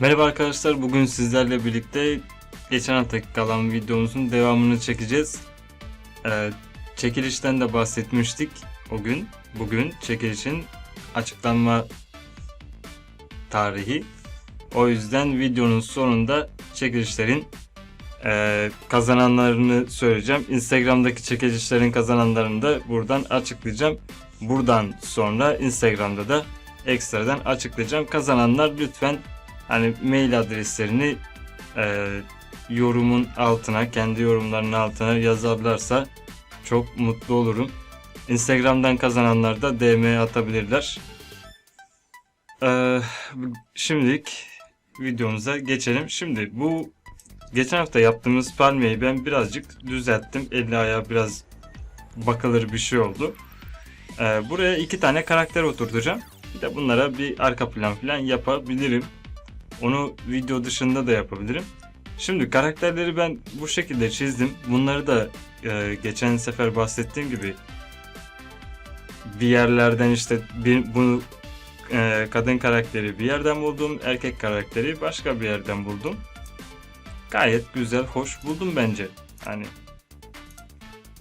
Merhaba arkadaşlar, bugün sizlerle birlikte geçen haftaki kalan videomuzun devamını çekeceğiz. Ee, çekilişten de bahsetmiştik o gün. Bugün çekilişin açıklanma tarihi. O yüzden videonun sonunda çekilişlerin e, kazananlarını söyleyeceğim. Instagram'daki çekilişlerin kazananlarını da buradan açıklayacağım. Buradan sonra Instagram'da da ekstradan açıklayacağım. Kazananlar lütfen hani mail adreslerini e, yorumun altına, kendi yorumlarının altına yazarlarsa çok mutlu olurum. Instagram'dan kazananlar da DM atabilirler. Ee, şimdilik videomuza geçelim. Şimdi bu geçen hafta yaptığımız palmiyeyi ben birazcık düzelttim. Eli ayağı biraz bakılır bir şey oldu. Ee, buraya iki tane karakter oturtacağım. Bir de bunlara bir arka plan falan yapabilirim. Onu video dışında da yapabilirim. Şimdi karakterleri ben bu şekilde çizdim. Bunları da e, geçen sefer bahsettiğim gibi bir yerlerden işte bir, bu e, kadın karakteri bir yerden buldum, erkek karakteri başka bir yerden buldum. Gayet güzel, hoş buldum bence. Hani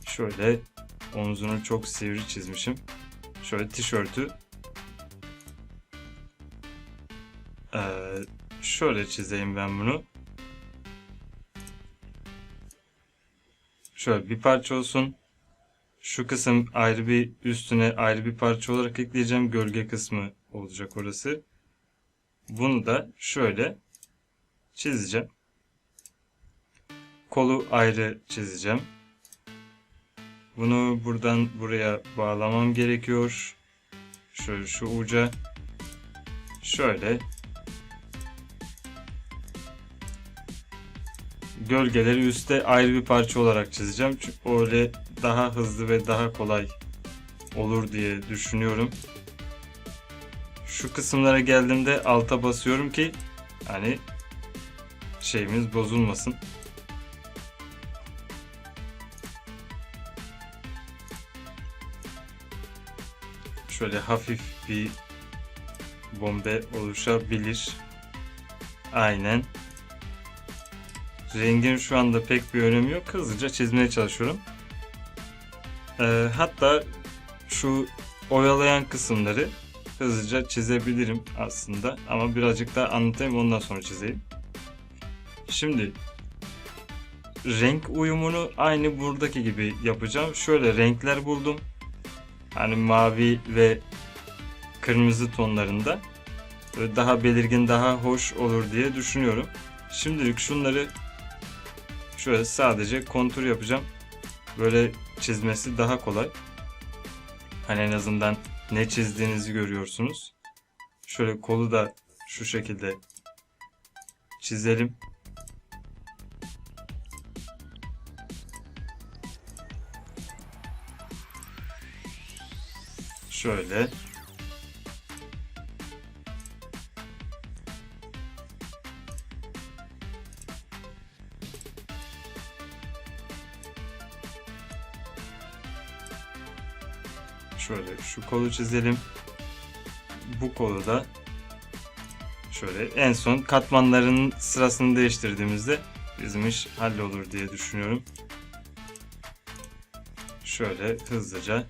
şöyle omzunu çok sivri çizmişim. Şöyle tişörtü Ee, şöyle çizeyim ben bunu. Şöyle bir parça olsun. Şu kısım ayrı bir üstüne ayrı bir parça olarak ekleyeceğim. Gölge kısmı olacak orası. Bunu da şöyle çizeceğim. Kolu ayrı çizeceğim. Bunu buradan buraya bağlamam gerekiyor. Şöyle şu uca. Şöyle gölgeleri üstte ayrı bir parça olarak çizeceğim. Çünkü öyle daha hızlı ve daha kolay olur diye düşünüyorum. Şu kısımlara geldiğimde alta basıyorum ki hani şeyimiz bozulmasın. Şöyle hafif bir bombe oluşabilir. Aynen. Rengin şu anda pek bir önemi yok. Hızlıca çizmeye çalışıyorum. Ee, hatta şu oyalayan kısımları hızlıca çizebilirim aslında. Ama birazcık daha anlatayım ondan sonra çizeyim. Şimdi renk uyumunu aynı buradaki gibi yapacağım. Şöyle renkler buldum. Hani mavi ve kırmızı tonlarında. Böyle daha belirgin, daha hoş olur diye düşünüyorum. Şimdilik şunları Şöyle sadece kontur yapacağım. Böyle çizmesi daha kolay. Hani en azından ne çizdiğinizi görüyorsunuz. Şöyle kolu da şu şekilde çizelim. Şöyle. Kolu çizelim. Bu kolu da şöyle en son katmanların sırasını değiştirdiğimizde bizim iş hallolur diye düşünüyorum. Şöyle hızlıca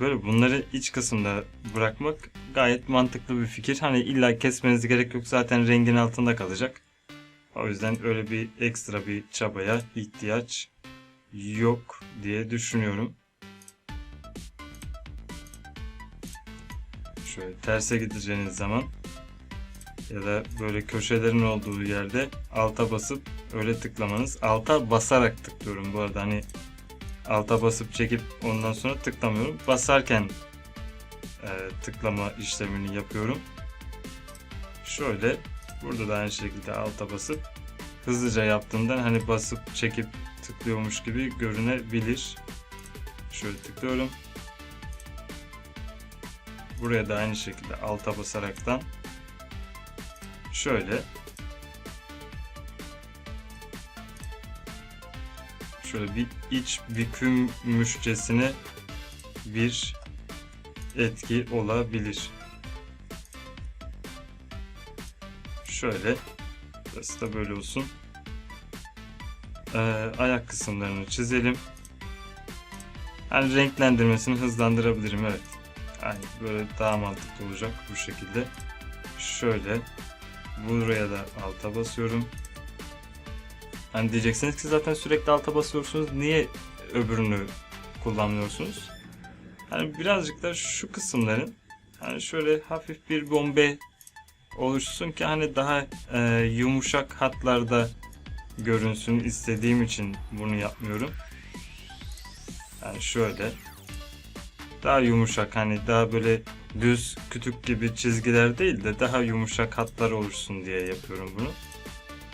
Böyle bunları iç kısımda bırakmak gayet mantıklı bir fikir. Hani illa kesmeniz gerek yok zaten rengin altında kalacak. O yüzden öyle bir ekstra bir çabaya ihtiyaç yok diye düşünüyorum. Şöyle terse gideceğiniz zaman ya da böyle köşelerin olduğu yerde alta basıp öyle tıklamanız. Alta basarak tıklıyorum bu arada hani alta basıp çekip ondan sonra tıklamıyorum. Basarken e, tıklama işlemini yapıyorum. Şöyle Burada da aynı şekilde alta basıp hızlıca yaptığımdan hani basıp çekip tıklıyormuş gibi görünebilir. Şöyle tıklıyorum. Buraya da aynı şekilde alta basaraktan şöyle şöyle bir iç bükümmüşçesine bir etki olabilir. Şöyle. Burası da böyle olsun. Ee, ayak kısımlarını çizelim. Yani renklendirmesini hızlandırabilirim evet. Yani böyle daha mantıklı olacak bu şekilde. Şöyle. Buraya da alta basıyorum. Hani diyeceksiniz ki zaten sürekli alta basıyorsunuz. Niye öbürünü kullanmıyorsunuz? Hani birazcık da şu kısımların hani şöyle hafif bir bombe oluşsun ki hani daha e, yumuşak hatlarda görünsün istediğim için bunu yapmıyorum. Yani şöyle daha yumuşak hani daha böyle düz kütük gibi çizgiler değil de daha yumuşak hatlar oluşsun diye yapıyorum bunu.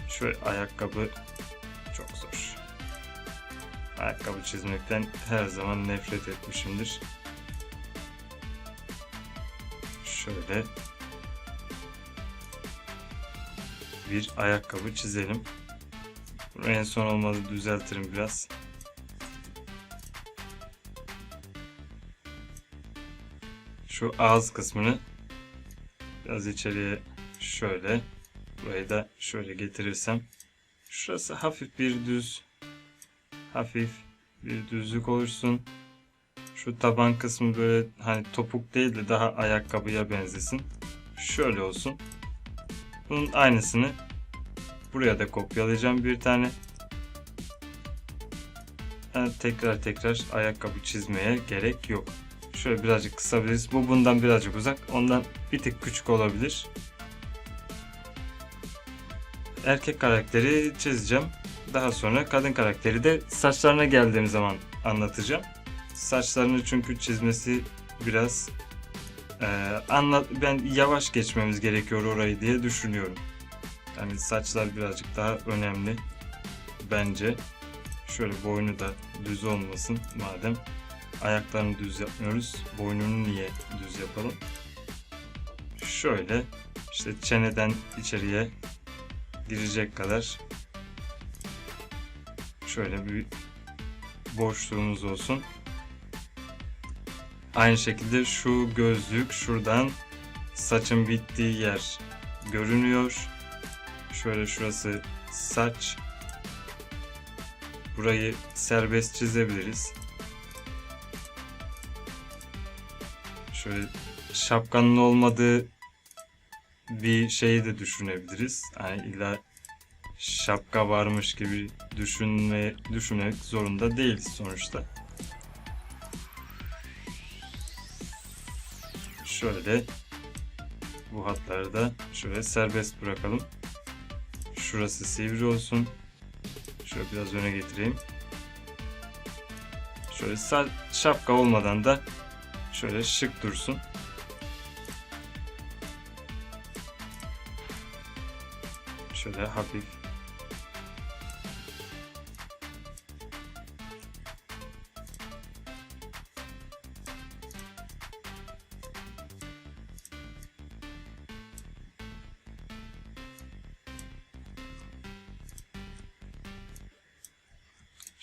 Şöyle ayakkabı çok zor. Ayakkabı çizmekten her zaman nefret etmişimdir. Şöyle bir ayakkabı çizelim. Bunu en son olmadı düzeltirim biraz. Şu ağız kısmını biraz içeriye şöyle burayı da şöyle getirirsem şurası hafif bir düz hafif bir düzlük oluşsun. Şu taban kısmı böyle hani topuk değil de daha ayakkabıya benzesin. Şöyle olsun. Bunun aynısını buraya da kopyalayacağım bir tane. Yani tekrar tekrar ayakkabı çizmeye gerek yok. Şöyle birazcık kısabiliriz. Bu bundan birazcık uzak. Ondan bir tık küçük olabilir. Erkek karakteri çizeceğim. Daha sonra kadın karakteri de saçlarına geldiğim zaman anlatacağım. Saçlarını çünkü çizmesi biraz e, anlat ben yavaş geçmemiz gerekiyor orayı diye düşünüyorum. Yani saçlar birazcık daha önemli bence. Şöyle boynu da düz olmasın madem ayaklarını düz yapmıyoruz. Boynunu niye düz yapalım? Şöyle işte çeneden içeriye girecek kadar şöyle bir boşluğumuz olsun. Aynı şekilde şu gözlük şuradan saçın bittiği yer görünüyor. Şöyle şurası saç. Burayı serbest çizebiliriz. Şöyle şapkanın olmadığı bir şeyi de düşünebiliriz. Yani illa şapka varmış gibi düşünme düşünmek zorunda değiliz sonuçta. Şöyle bu hatları da şöyle serbest bırakalım. Şurası sivri olsun. Şöyle biraz öne getireyim. Şöyle şapka olmadan da şöyle şık dursun. Şöyle hafif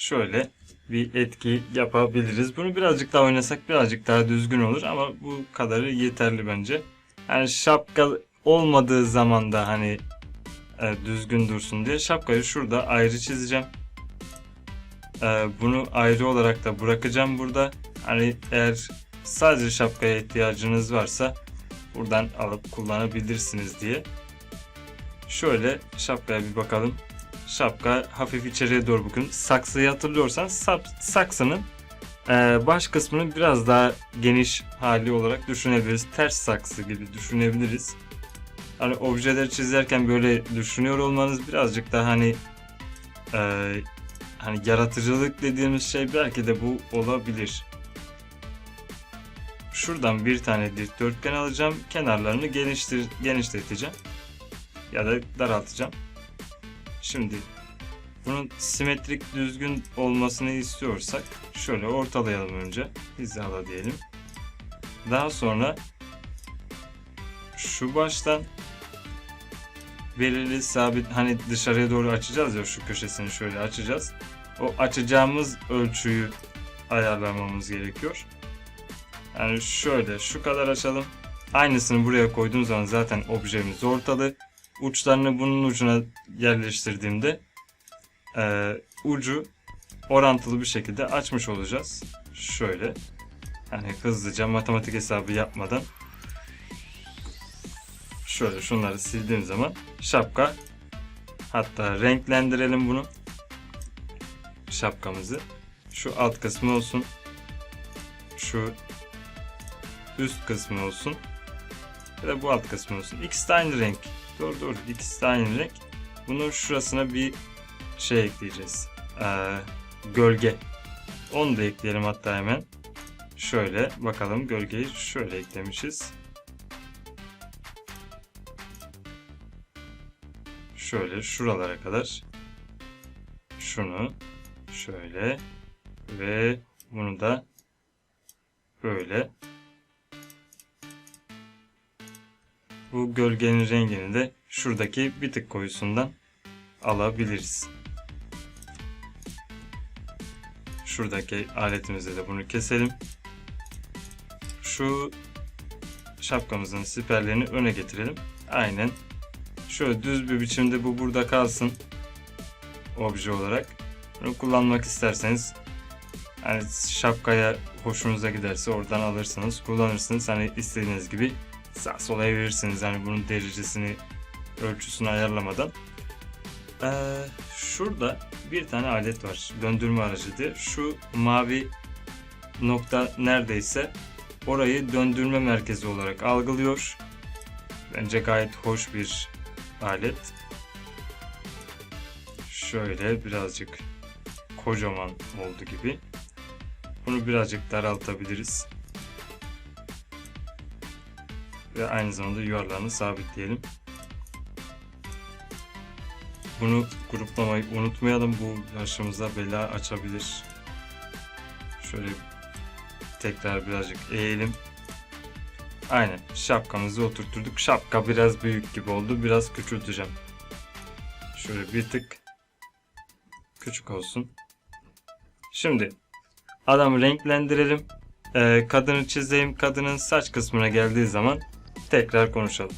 şöyle bir etki yapabiliriz. Bunu birazcık daha oynasak birazcık daha düzgün olur ama bu kadarı yeterli bence. Yani şapka olmadığı zaman da hani e, düzgün dursun diye şapkayı şurada ayrı çizeceğim. E, bunu ayrı olarak da bırakacağım burada. Hani eğer sadece şapkaya ihtiyacınız varsa buradan alıp kullanabilirsiniz diye. Şöyle şapkaya bir bakalım şapka hafif içeriye doğru bakın. Saksıyı hatırlıyorsan saksının e, baş kısmını biraz daha geniş hali olarak düşünebiliriz. Ters saksı gibi düşünebiliriz. Hani objeleri çizerken böyle düşünüyor olmanız birazcık daha hani e, hani yaratıcılık dediğimiz şey belki de bu olabilir. Şuradan bir tane dikdörtgen alacağım. Kenarlarını geniştir, genişleteceğim. Ya da daraltacağım. Şimdi bunun simetrik düzgün olmasını istiyorsak şöyle ortalayalım önce. Hizala diyelim. Daha sonra şu baştan belirli sabit hani dışarıya doğru açacağız ya şu köşesini şöyle açacağız. O açacağımız ölçüyü ayarlamamız gerekiyor. Yani şöyle şu kadar açalım. Aynısını buraya koyduğum zaman zaten objemiz ortalı. Uçlarını bunun ucuna yerleştirdiğimde eee, ucu orantılı bir şekilde açmış olacağız. Şöyle. Hani hızlıca matematik hesabı yapmadan şöyle şunları sildiğim zaman şapka hatta renklendirelim bunu. Şapkamızı. Şu alt kısmı olsun. Şu üst kısmı olsun. Da bu alt kısmı olsun. İkisi de aynı renk doğru doğru ikisi de renk bunun şurasına bir şey ekleyeceğiz. Ee, gölge. Onu da ekleyelim hatta hemen. Şöyle bakalım gölgeyi şöyle eklemişiz. Şöyle şuralara kadar şunu şöyle ve bunu da böyle bu gölgenin rengini de şuradaki bir tık koyusundan alabiliriz. Şuradaki aletimizle de bunu keselim. Şu şapkamızın siperlerini öne getirelim. Aynen şöyle düz bir biçimde bu burada kalsın obje olarak. Bunu kullanmak isterseniz hani şapkaya hoşunuza giderse oradan alırsınız, kullanırsınız. Hani istediğiniz gibi sağ sola evirirsiniz. Hani bunun derecesini, ölçüsünü ayarlamadan. Ee, şurada bir tane alet var. Döndürme aracı diye. Şu mavi nokta neredeyse orayı döndürme merkezi olarak algılıyor. Bence gayet hoş bir alet. Şöyle birazcık kocaman oldu gibi. Bunu birazcık daraltabiliriz. Ve aynı zamanda yuvarlarını sabitleyelim. Bunu gruplamayı unutmayalım. Bu başımıza bela açabilir. Şöyle tekrar birazcık eğelim. Aynen şapkamızı oturtturduk. Şapka biraz büyük gibi oldu. Biraz küçülteceğim. Şöyle bir tık küçük olsun. Şimdi adamı renklendirelim. Ee, kadını çizeyim. Kadının saç kısmına geldiği zaman tekrar konuşalım.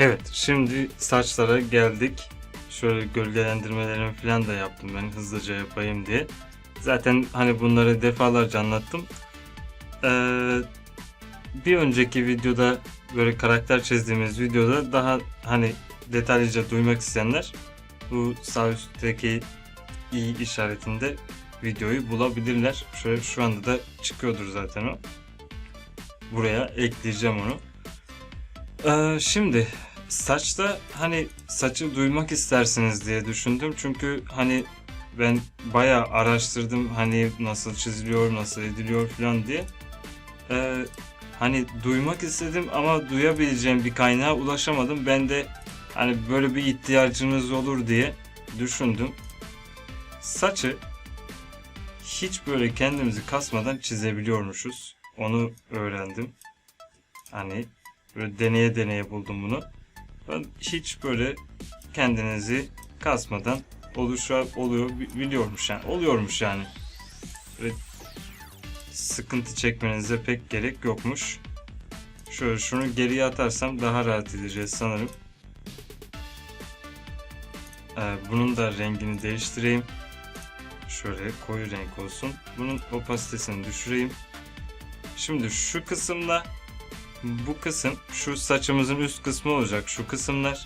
Evet, şimdi saçlara geldik. Şöyle gölgelendirmelerini falan da yaptım ben hızlıca yapayım diye. Zaten hani bunları defalarca anlattım. Ee, bir önceki videoda böyle karakter çizdiğimiz videoda daha hani detaylıca duymak isteyenler bu sağ üstteki i işaretinde videoyu bulabilirler. Şöyle şu anda da çıkıyordur zaten o. Buraya ekleyeceğim onu. Ee, şimdi saçta hani saçı duymak istersiniz diye düşündüm. Çünkü hani ben bayağı araştırdım hani nasıl çiziliyor, nasıl ediliyor falan diye. Ee, hani duymak istedim ama duyabileceğim bir kaynağa ulaşamadım. Ben de hani böyle bir ihtiyacınız olur diye düşündüm. Saçı hiç böyle kendimizi kasmadan çizebiliyormuşuz. Onu öğrendim. Hani Böyle deneye deneye buldum bunu. Hiç böyle kendinizi kasmadan oluşa oluyor bi- biliyormuş yani. Oluyormuş yani. Böyle sıkıntı çekmenize pek gerek yokmuş. Şöyle şunu geriye atarsam daha rahat edeceğiz sanırım. Ee, bunun da rengini değiştireyim. Şöyle koyu renk olsun. Bunun opasitesini düşüreyim. Şimdi şu kısımla bu kısım şu saçımızın üst kısmı olacak. Şu kısımlar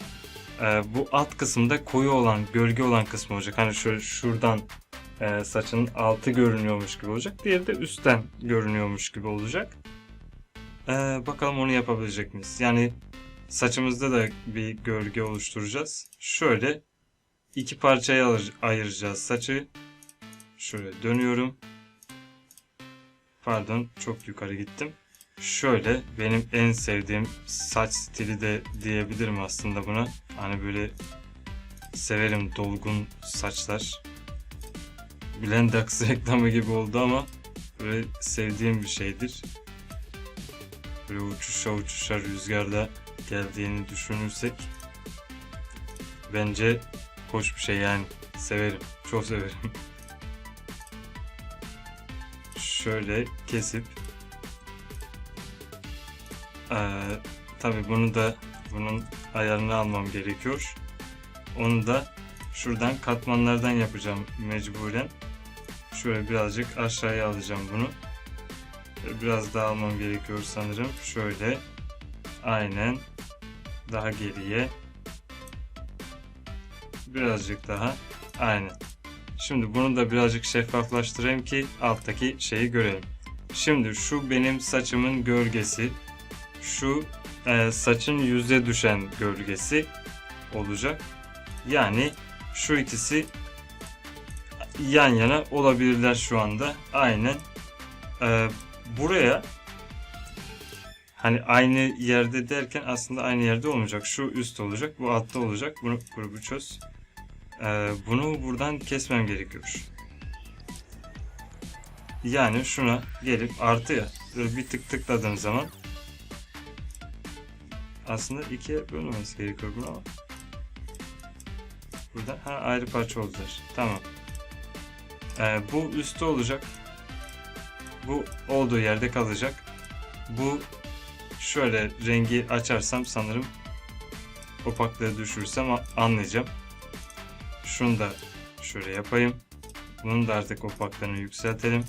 e, bu alt kısımda koyu olan gölge olan kısmı olacak. Hani şöyle şuradan e, saçın altı görünüyormuş gibi olacak. Diğeri de üstten görünüyormuş gibi olacak. E, bakalım onu yapabilecek miyiz? Yani saçımızda da bir gölge oluşturacağız. Şöyle iki parçaya ayır- ayıracağız saçı. Şöyle dönüyorum. Pardon çok yukarı gittim. Şöyle benim en sevdiğim saç stili de diyebilirim aslında buna. Hani böyle severim dolgun saçlar. Blendax reklamı gibi oldu ama böyle sevdiğim bir şeydir. Böyle uçuşa uçuşa rüzgarda geldiğini düşünürsek bence hoş bir şey yani severim. Çok severim. Şöyle kesip ee, tabii bunu da bunun ayarını almam gerekiyor. Onu da şuradan katmanlardan yapacağım mecburen. Şöyle birazcık aşağıya alacağım bunu. Ee, Biraz daha almam gerekiyor sanırım. Şöyle. Aynen. Daha geriye. Birazcık daha. Aynen. Şimdi bunu da birazcık şeffaflaştırayım ki alttaki şeyi görelim. Şimdi şu benim saçımın gölgesi. Şu e, saçın yüze düşen gölgesi olacak. Yani şu ikisi yan yana olabilirler şu anda. Aynen. E, buraya hani aynı yerde derken aslında aynı yerde olmayacak. Şu üst olacak, bu altta olacak. Bunu grubu çöz. E, bunu buradan kesmem gerekiyor. Yani şuna gelip artı ya böyle bir tık tıkladığım zaman aslında ikiye bölmemesi gerekiyor bunu ama burada ha, ayrı parça oldular. Tamam. Ee, bu üstte olacak. Bu olduğu yerde kalacak. Bu şöyle rengi açarsam sanırım opaklığı düşürürsem a- anlayacağım. Şunu da şöyle yapayım. Bunun da artık opaklığını yükseltelim.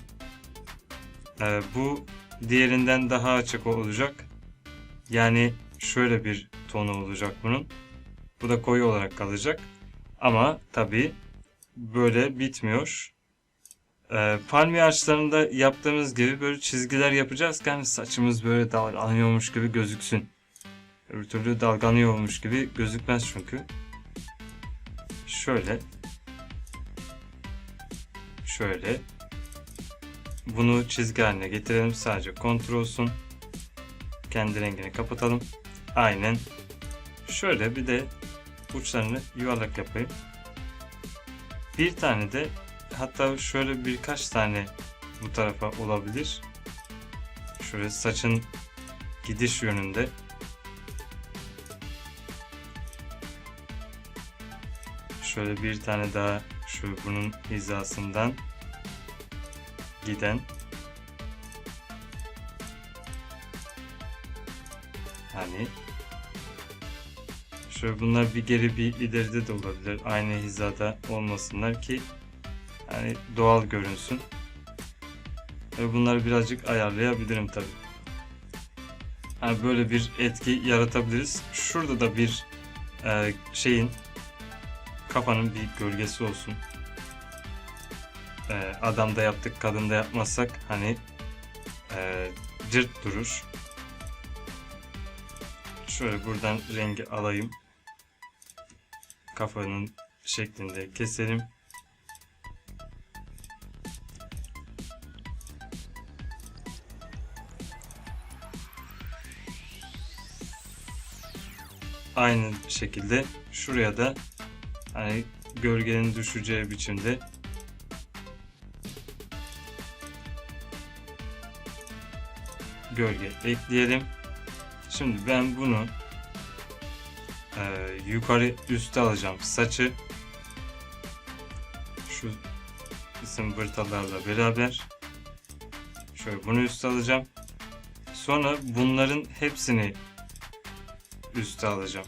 Ee, bu diğerinden daha açık olacak. Yani şöyle bir tonu olacak bunun. Bu da koyu olarak kalacak. Ama tabii böyle bitmiyor. Ee, palmiye ağaçlarında yaptığımız gibi böyle çizgiler yapacağız ki saçımız böyle dalgalanıyormuş gibi gözüksün. Öbür türlü dalgalanıyormuş gibi gözükmez çünkü. Şöyle. Şöyle. Bunu çizgi haline getirelim. Sadece kontrol olsun. Kendi rengini kapatalım. Aynen. Şöyle bir de uçlarını yuvarlak yapayım. Bir tane de hatta şöyle birkaç tane bu tarafa olabilir. Şöyle saçın gidiş yönünde. Şöyle bir tane daha şu bunun hizasından giden şöyle bunlar bir geri bir ileride de olabilir. Aynı hizada olmasınlar ki hani doğal görünsün. Ve bunları birazcık ayarlayabilirim tabi. Hani böyle bir etki yaratabiliriz. Şurada da bir e, şeyin kafanın bir gölgesi olsun. E, adamda yaptık, kadında yapmazsak hani e, cırt durur. Şöyle buradan rengi alayım. Kafanın şeklinde keselim. Aynı şekilde şuraya da hani gölgenin düşeceği biçimde gölge ekleyelim. Şimdi ben bunu e, yukarı üste alacağım saçı şu zımbırtalarla beraber şöyle bunu üste alacağım Sonra bunların hepsini üste alacağım.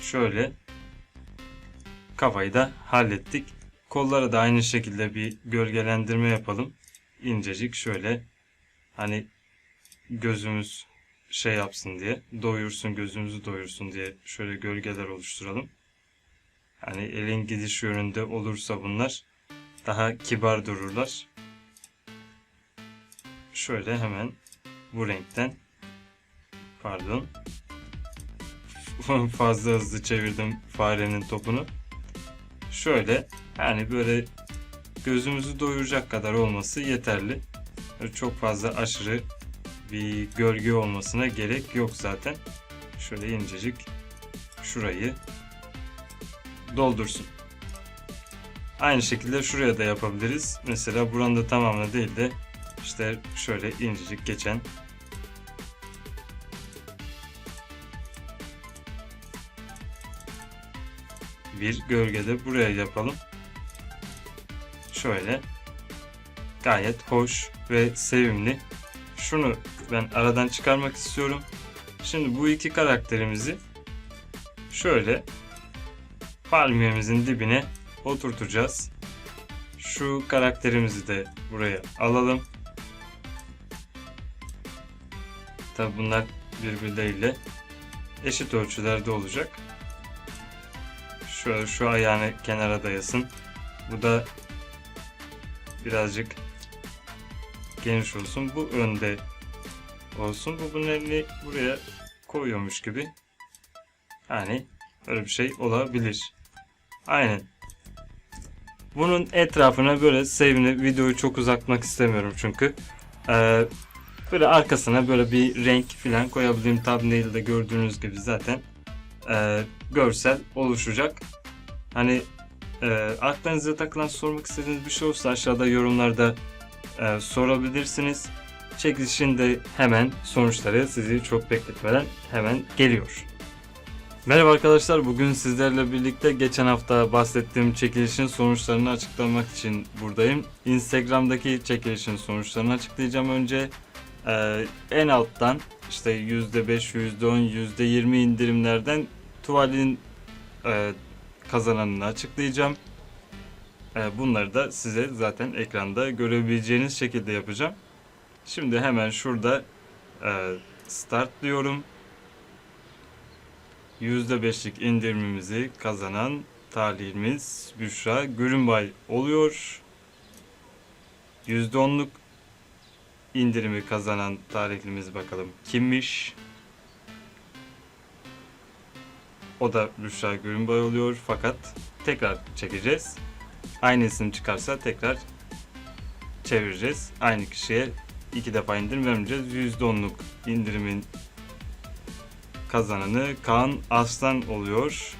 Şöyle kafayı da hallettik. Kollara da aynı şekilde bir gölgelendirme yapalım. İncecik şöyle hani gözümüz şey yapsın diye doyursun gözümüzü doyursun diye şöyle gölgeler oluşturalım. Hani elin gidiş yönünde olursa bunlar daha kibar dururlar. Şöyle hemen bu renkten pardon fazla hızlı çevirdim farenin topunu. Şöyle yani böyle gözümüzü doyuracak kadar olması yeterli. Çok fazla aşırı bir gölge olmasına gerek yok zaten. Şöyle incecik şurayı doldursun. Aynı şekilde şuraya da yapabiliriz. Mesela buranın da tamamına değil de işte şöyle incecik geçen bir gölgede buraya yapalım. Şöyle gayet hoş ve sevimli. Şunu ben aradan çıkarmak istiyorum. Şimdi bu iki karakterimizi şöyle palmiyemizin dibine oturtacağız. Şu karakterimizi de buraya alalım. Tabi bunlar birbirleriyle eşit ölçülerde olacak. Şöyle şu ayağını kenara dayasın. Bu da birazcık geniş olsun. Bu önde olsun. Bu bunun elini buraya koyuyormuş gibi. Yani öyle bir şey olabilir. Aynen. Bunun etrafına böyle sevimli videoyu çok uzatmak istemiyorum çünkü. Ee, böyle arkasına böyle bir renk falan koyabildiğim thumbnail'de gördüğünüz gibi zaten e, görsel oluşacak. Hani e, aklınıza takılan sormak istediğiniz bir şey olursa aşağıda yorumlarda e, sorabilirsiniz. Çekilişin de hemen sonuçları sizi çok bekletmeden hemen geliyor. Merhaba arkadaşlar. Bugün sizlerle birlikte geçen hafta bahsettiğim çekilişin sonuçlarını açıklamak için buradayım. Instagram'daki çekilişin sonuçlarını açıklayacağım önce. Ee, en alttan işte %5, %10, %20 indirimlerden tuvalin e, kazananını açıklayacağım. E, bunları da size zaten ekranda görebileceğiniz şekilde yapacağım. Şimdi hemen şurada e, start diyorum. %5'lik indirimimizi kazanan talihimiz Büşra Gürünbay oluyor. %10'luk indirimi kazanan tarihlimiz bakalım kimmiş? O da Büşra Gürünbay oluyor fakat tekrar çekeceğiz. Aynı isim çıkarsa tekrar çevireceğiz. Aynı kişiye iki defa indirim vermeyeceğiz. %10'luk indirimin kazananı Kaan Aslan oluyor.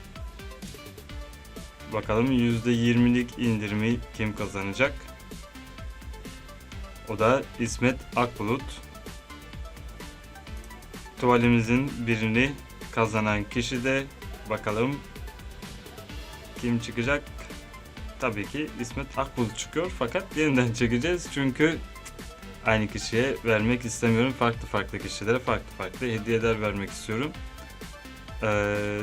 Bakalım %20'lik indirimi kim kazanacak? O da İsmet Akbulut. Tuvalimizin birini kazanan kişi de bakalım kim çıkacak? Tabii ki İsmet Akbulut çıkıyor fakat yeniden çekeceğiz çünkü aynı kişiye vermek istemiyorum. Farklı farklı kişilere farklı farklı hediyeler vermek istiyorum. Ee,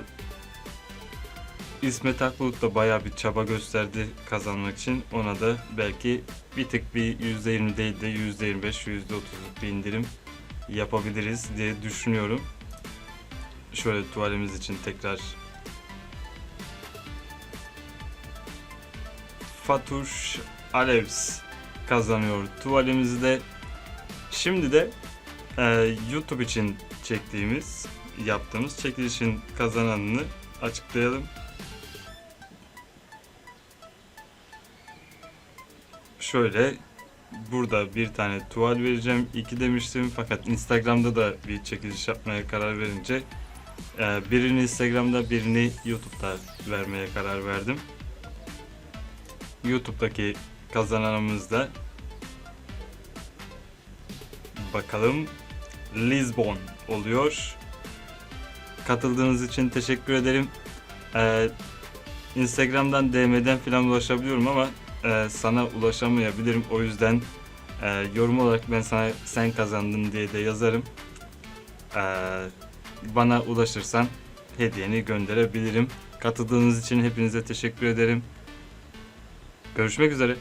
İsmet Akbulut da bayağı bir çaba gösterdi kazanmak için. Ona da belki bir tık bir %20 değil de %25, %30'luk bir indirim yapabiliriz diye düşünüyorum. Şöyle tuvalimiz için tekrar Fatuş Alevs kazanıyor tuvalimizi de. Şimdi de e, YouTube için çektiğimiz, yaptığımız çekilişin kazananını açıklayalım. Şöyle burada bir tane tuval vereceğim. iki demiştim fakat Instagram'da da bir çekiliş yapmaya karar verince e, birini Instagram'da birini YouTube'da vermeye karar verdim. YouTube'daki kazananımız da bakalım Lisbon oluyor. Katıldığınız için teşekkür ederim. Ee, Instagram'dan DM'den falan ulaşabiliyorum ama e, sana ulaşamayabilirim. O yüzden Ee, yorum olarak ben sana sen kazandın diye de yazarım. Ee, bana ulaşırsan hediyeni gönderebilirim. Katıldığınız için hepinize teşekkür ederim. Görüşmek üzere.